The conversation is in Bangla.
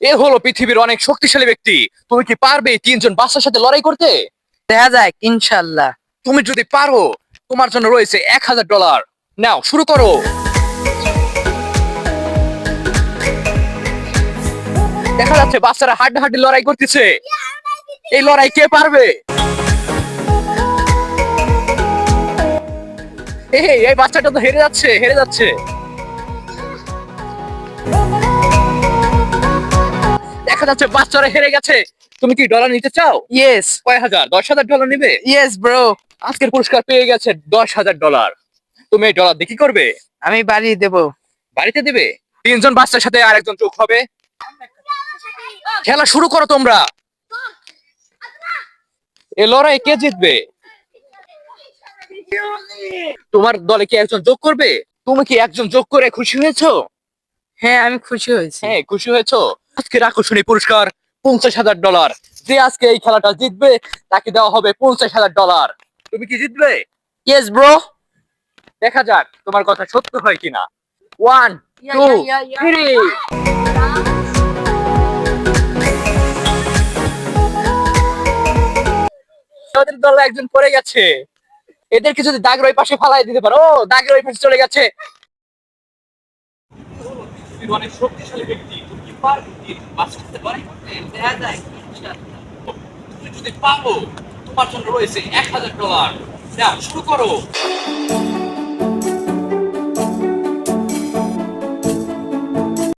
এ হলো পৃথিবীর অনেক শক্তিশালী ব্যক্তি। তুমি কি পারবে তিনজন বাচ্চার সাথে লড়াই করতে? দেখা যাক ইনশাল্লাহ। তুমি যদি পারো তোমার জন্য রয়েছে এক হাজার ডলার। নাও শুরু করো। দেখা যাচ্ছে বাচ্চারা হাড্ডাহাড্ডি লড়াই করতেছে। এই লড়াই কে পারবে? এই এই বাচ্চাটা তো হেরে যাচ্ছে হেরে যাচ্ছে। যাচ্ছে বাচ্চারা হেরে গেছে। তুমি কি ডলার নিতে চাও? ইয়েস কয় হাজার? দশ হাজার ডলার নিবে? ইয়েস ব্রো আজকের পুরস্কার পেয়ে গেছে দশ হাজার ডলার তুমি এই ডলার দিয়ে কি করবে? আমি বাড়িয়ে দেবো। বাড়িতে দেবে? তিনজন বাচ্চার সাথে আরেকজন যোগ হবে। খেলা শুরু করো তোমরা। এ লড়াই কে জিতবে? তোমার দলে কি একজন যোগ করবে? তুমি কি একজন যোগ করে খুশি হয়েছো? হ্যাঁ আমি খুশি হয়েছি। হ্যাঁ খুশি হয়েছো? আজকের আকর্ষণীয় পুরস্কার পঞ্চাশ হাজার ডলার। যে আজকে এই খেলাটা জিতবে তাকে দেওয়া হবে পঞ্চাশ হাজার ডলার। তুমি কি জিতবে? ইয়েস ব্রো দেখা যাক তোমার কথা সত্য হয় কিনা। ওয়ান টু থ্রি দলে একজন পড়ে গেছে। এদেরকে যদি দাগের ওই পাশে ফালাই দিতে পারো। ও দাগের ওই পাশে চলে গেছে। অনেক শক্তিশালী ব্যক্তি। তুমি কি পারবে বাঁচতে পারে? তুমি যদি পারো, তোমার জন্য রয়েছে এক হাজার ডলার। শুরু করো।